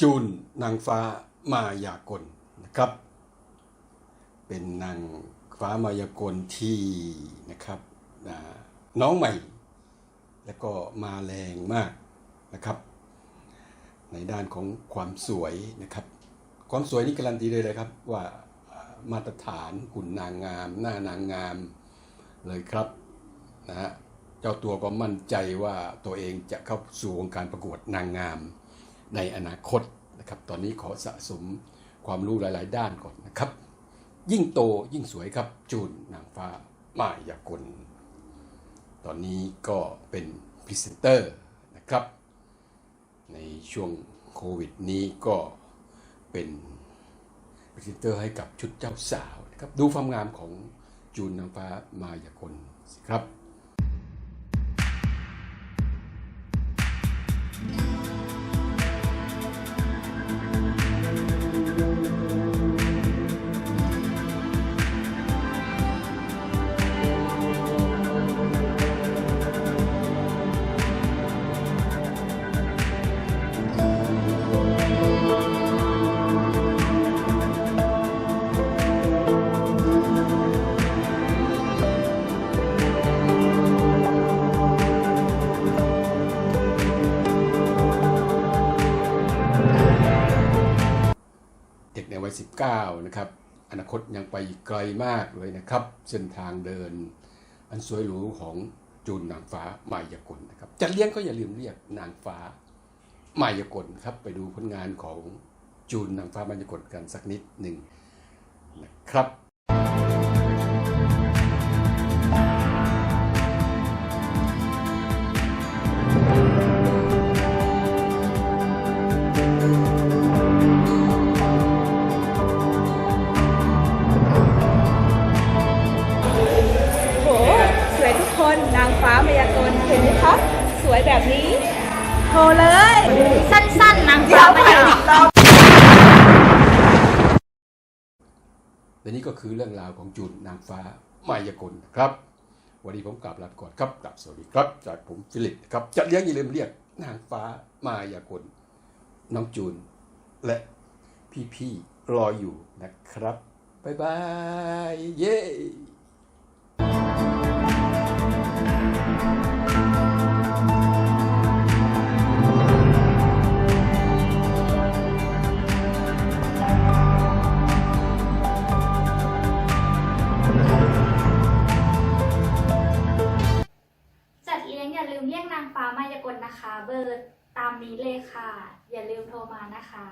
จูนนางฟ้ามายากลนะครับ เป็นนางฟ้ามายากลที่นะครับน้องใหม่ แล้วก็มาแรงมากนะครับ ในด้านของความสวยนะครับ ความสวยนี่การันตีเลยเลยครับว่าอ่ามาตรฐานหุ่นนางงาม หน้านางงามเลยครับนะฮะเจ้าตัวก็มั่นใจว่าตัวเองจะเข้าสู่วงการประกวดนางงาม ในอนาคตนะครับ ตอนนี้ขอสะสมความรู้หลาย ๆ ด้านก่อนนะครับ ยิ่งโตยิ่งสวยครับจูนนางฟ้ามายากล ตอนนี้ก็เป็นพรีเซนเตอร์นะครับ ในช่วงโควิดนี้ก็เป็นพรีเซนเตอร์ให้กับชุดเจ้าสาวนะครับ ดูความงามของจูนนางฟ้ามายากลสิครับ วัย 19 นะครับ อนาคตยังไปอีกไกลมากเลยนะครับ เส้นทางเดิน อันสวยหรูของจูนนางฟ้ามายากลนะครับจะเลี้ยงก็อย่าลืมเรียกนางฟ้ามายากลครับ ไปดูผลงานของจูนนางฟ้ามายากลกันสักนิดหนึ่งนะครับ วยทุกคนนางฟ้ามายากลเห็นไหมคะสวยแบบนี้โทรเลย สั้นๆนางฟ้าไม่ได้และนี่ก็คือเรื่องราวของจูนนางฟ้ามายากลนะครับ วันนี้ผมกลับลาไปก่อนครับกลับสวัสดีครับ จากผมฟิลิปนะครับจะเรียกอย่าลืมเรียกนางฟ้ามายากลน้องจูน และพี่ๆรออยู่นะครับ บ๊ายบาย เย้ นะคะ เบอร์ตามนี้เลยค่ะ อย่าลืมโทรมานะคะ